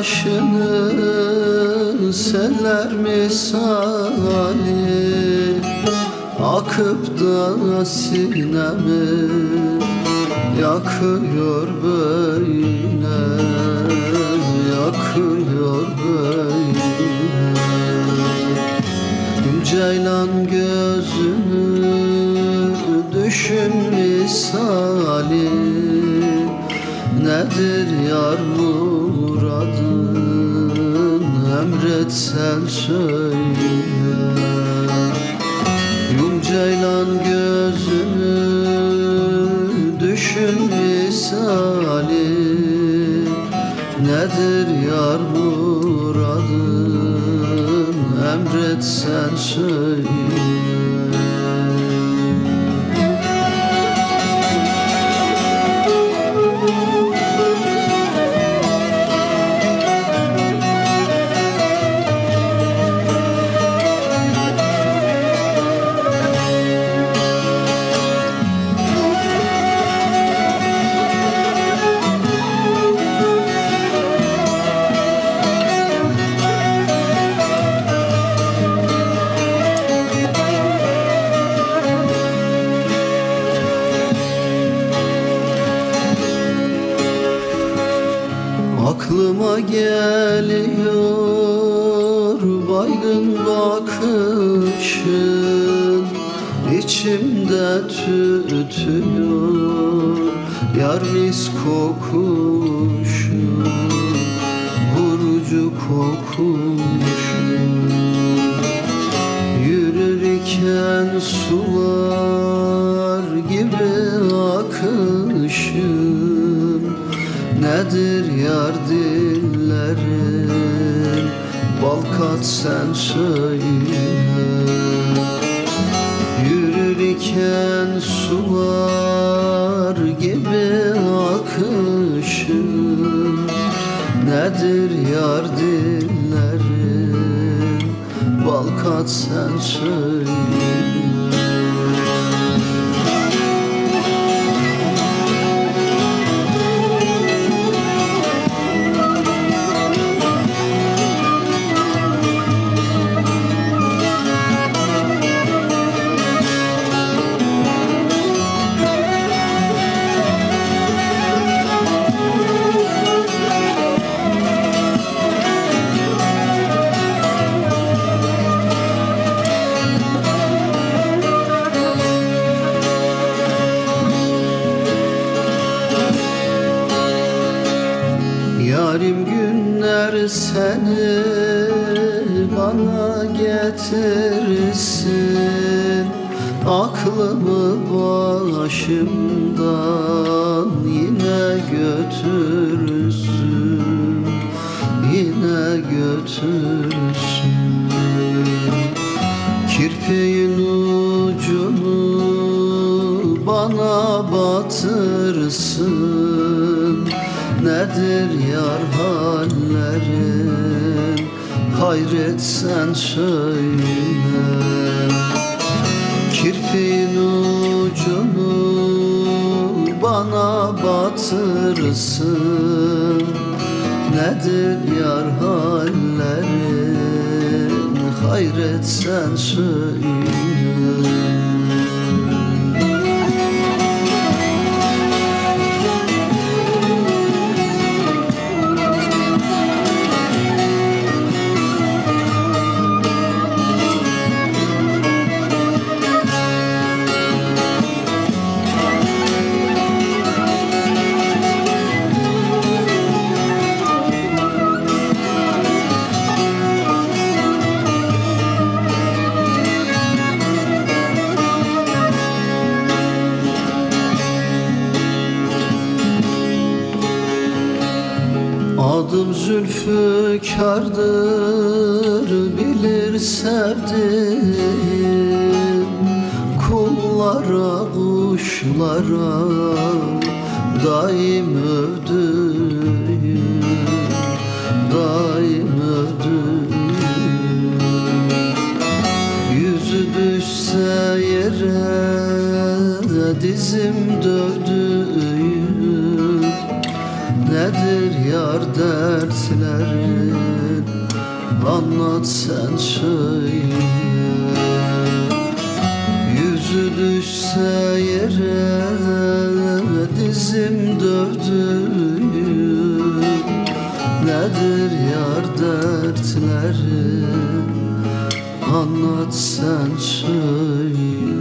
başını seller misali Akıp da sinemi yakıyor böyle Yakıyor böyle Ceylan gözünü düşün misali Nedir yar muradın? Emretsen söyle. Yum ceylan gözünü düşün misali Nedir yar muradın? Emretsen söyle Aklıma geliyor baygın bakışın. İçimde tütüyor yar mis kokuşun. Vurucu kokuşun. Yürürken sular gibi akışın Nedir yar dillerin Balkat sen söyle. Yürürken sular gibi akışın Nedir yar dillerin Balkat sen söyle Yarim günler seni bana getirsin. Aklımı başımdan yine götürsün. Yine götürsün. Kirpiğin ucunu bana batırsın Nedir yar hallerin? Hayret sen söyle. Kirpiğin ucunu bana batırsın Nedir yar hallerin? Hayret sen söyle Adım Zülfükar'dır bilir sevdim. Kullara kuşlara daim övdüğüm Daim övdüğüm Yüzü düşse yere dizim dövdüğüm nedir yar dertlerin Anlat sen söyle. Yüzü düşse yere dizim dövdüğüm Nedir yar dertlerin Anlat sen söyle.